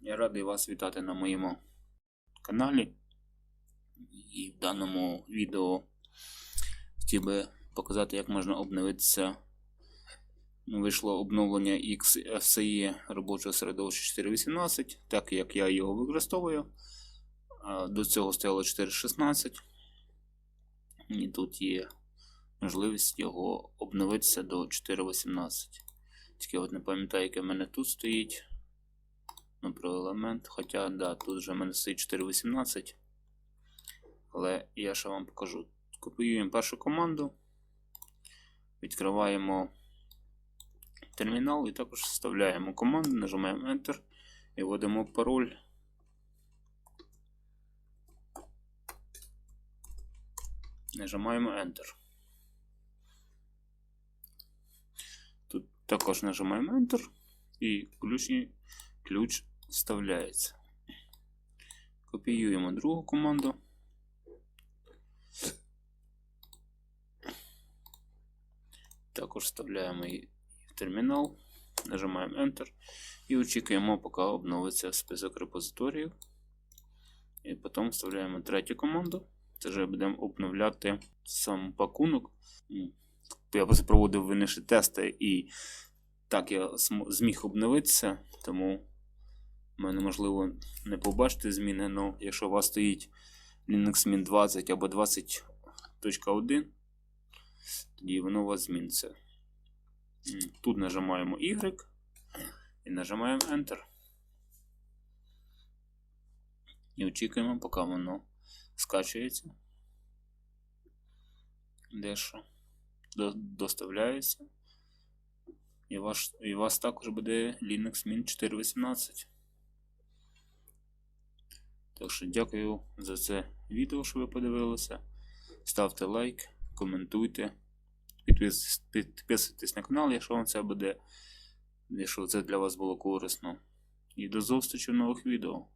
Я радий вас вітати на моєму каналі. І в даному відео хотів би показати, як можна обновитися. Вийшло обновлення XFCE робочого середовища 4.18, так як я його використовую. До цього стояло 4.16. І тут є можливість його обновитися до 4.18. Тільки от не пам'ятаю, яке в мене тут стоїть. Ну, про елемент. Хоча, да, тут вже в мене стоїть 4.18. Але я ще вам покажу. Копіюємо першу команду. Відкриваємо термінал і також вставляємо команду, нажимаємо Enter і вводимо пароль. Нажимаємо Enter. Тут також нажимаємо Enter і ключі, ключ вставляється. Копіюємо другу команду. Також вставляємо її в термінал, нажимаємо Enter і очікуємо, поки обновиться список репозиторіїв. І потім вставляємо третю команду. Це вже будемо обновляти сам пакунок. Я просто проводив виніші тести і так я зміг обновитися, тому мене можливо не побачити зміни, але якщо у вас стоїть Linux Mint 20 або 20.1, тоді воно у вас зміниться. Тут нажимаємо Y і нажимаємо Enter. І очікуємо, поки воно скачується. Дещо до- доставляється. І, ваш, і у вас також буде Linux Mint 4.18. Так що дякую за це відео, що ви подивилися. Ставте лайк, коментуйте, підписуйтесь, на канал, якщо вам це буде, якщо це для вас було корисно. І до зустрічі в нових відео.